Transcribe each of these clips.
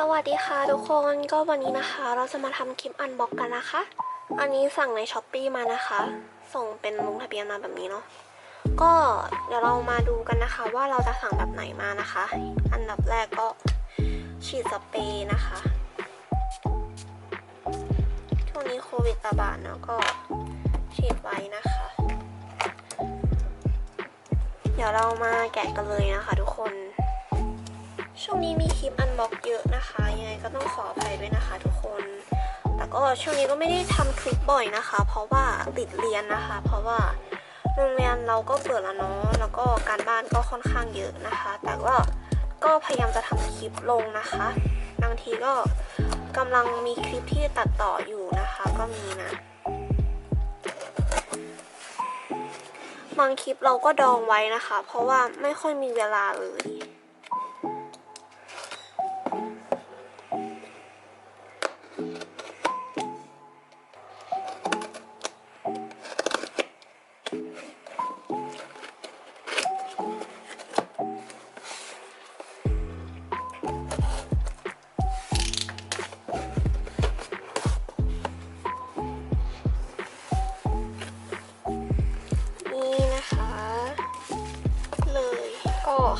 สวัสดีค่ะทุกคนก็วันนี้นะคะ เราจะมาทำคลิปอันบ็อกกันนะคะ อันนี้สั่งในช้อปปีมานะคะ ส่งเป็นลงทะเบียนมาแบบนี้เนาะก็เดี๋ยวเรามาดูกันนะคะ ว่าเราจะสั่งแบบไหนมานะคะ อันดับแรกก็ฉีดสเปรย์นะคะช่วงนี้โควิดระบาดเนาะก็ฉีดไว้นะคะ เดี๋ยวเรามาแกะกันเลยนะคะ ทุกคน ช่วงนี้มีคลิปอันบ็อกเยอะนะคะ ยังไงก็ต้องขออภัยด้วยนะคะทุกคน แต่ก็ช่วงนี้ก็ไม่ได้ทำคลิปบ่อยนะคะ เพราะว่าติดเรียนนะคะ เพราะว่าโรงเรียนเราก็เปิดแล้วเนาะ แล้วก็การบ้านก็ค่อนข้างเยอะนะคะ แต่ก็ก็พยายามจะทำคลิปลงนะคะ บางทีก็กำลังมีคลิปที่ตัดต่ออยู่นะคะ ก็มีนะบางคลิปเราก็ดองไว้นะคะ เพราะว่าไม่ค่อยมีเวลาเลย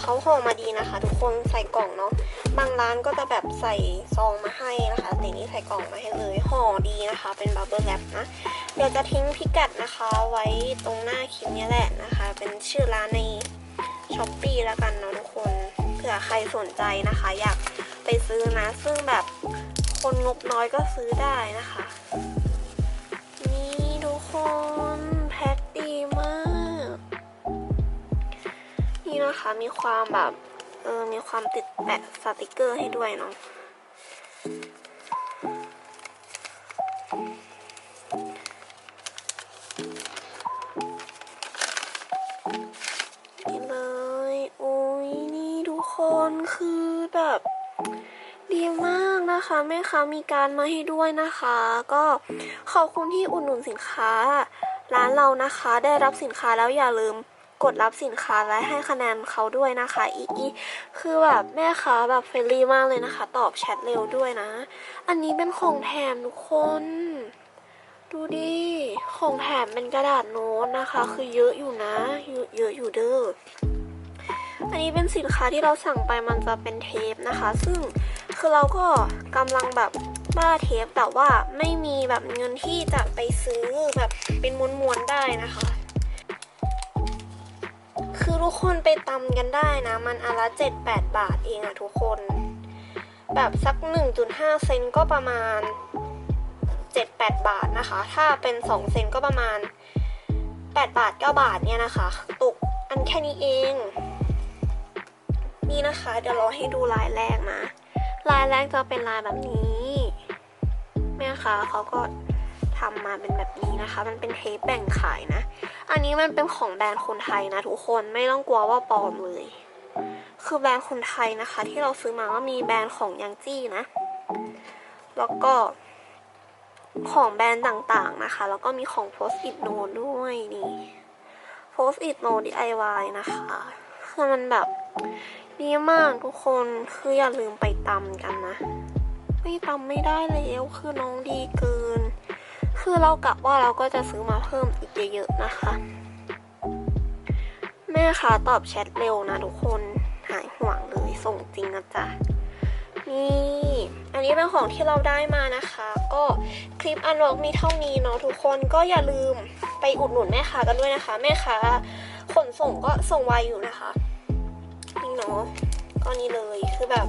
เขาห่อมาดีนะคะ ทุกคนใส่กล่องเนาะบางร้านก็จะแบบใส่ซองมาให้นะคะแต่นี่ใส่กล่องมาให้เลยห่อดีนะคะ เป็นบับเบิลแรปนะ เดี๋ยวจะทิ้งพิกัดนะคะ ไว้ตรงหน้าคลิปนี้แหละนะคะ เป็นชื่อร้านในช้อปปีแล้วกันเนาะทุกคนเผื่อใครสนใจนะคะ อยากไปซื้อนะ ซึ่งแบบคนงบน้อยก็ซื้อได้นะคะ นี่ทุกคน นี่นะคะมีความแบบเออมีความติดแปะสติกเกอร์ให้ด้วยเนาะนี่เลยอุ้ยนี่ทุกคนคือแบบดีมากนะคะแม่ค้ามีการมาให้ด้วยนะคะ ก็ขอบคุณที่อุดหนุนสินค้า ร้านเรานะคะ ได้รับสินค้าแล้วอย่าลืม กดรับสินค้าและให้คะแนนเขาด้วยนะคะ อีอีคือแบบแม่ค้าแบบเฟรนลี่มากเลยนะคะ ตอบแชทเร็วด้วยนะ อันนี้เป็นของแถมทุกคน ดูดิของแถมเป็นกระดาษโน้ตนะคะ คือเยอะอยู่นะ เยอะเยอะอยู่เด้ออันนี้เป็นสินค้าที่เราสั่งไปมันจะเป็นเทปนะคะ ซึ่งคือเราก็กำลังแบบบ้าเทปแต่ว่าไม่มีแบบเงินที่จะไปซื้อแบบเป็นม้วนๆได้นะคะ คือทุกคนไปตำกันได้นะ มันอนละ7-8บาทเองอะทุกคน แบบสัก 1.5 เซนก็ประมาณ 7-8 บาทนะคะ ถ้าเป็น 2 เซนก็ประมาณ 8 บาท 9 บาทเนี่ยนะคะตกอันแค่นี้เอง นี่นะคะ เดี๋ยวเราให้ดูลายแรกนะ ลายแรกจะเป็นลายแบบนี้แม่ค้าเขาก็ทำมาเป็นแบบนี้นะคะ มันเป็นเทปแบ่งขายนะ อันนี้มันเป็นของแบรนด์คนไทยนะทุกคนไม่ต้องกลัวว่าปลอมเลย คือแบรนด์คนไทยนะคะ ที่เราซื้อมาก็มีแบรนด์ของยังจี้นะ แล้วก็ของแบรนด์ต่างๆนะคะ แล้วก็มีของ Post It Note ด้วยนี่ Post It Note DIY นะคะคือมันแบบดีมากทุกคนคืออย่าลืมไปตำกันนะไม่ตำไม่ได้แล้วคือน้องดีเกิน คือเรากะว่าเราก็จะซื้อมาเพิ่มอีกเยอะๆนะคะ แม่ค้าตอบแชทเร็วนะทุกคนหายห่วงเลยส่งจริงนะจ๊ะนี่อันนี้เป็นของที่เราได้มานะคะ ก็คลิปอันล็อกมีเท่านี้เนาะทุกคนก็อย่าลืมไปอุดหนุนแม่ค้ากันด้วยนะคะ แม่ค้าขนส่งก็ส่งไวอยู่นะคะนี่เนาะก็นี่เลยคือแบบ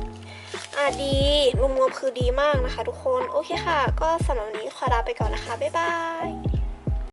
อะดีรวมๆคือดีมากนะคะทุกคน โอเคค่ะ ก็สำหรับวันนี้ขอลาไปก่อนนะคะ บ๊ายบาย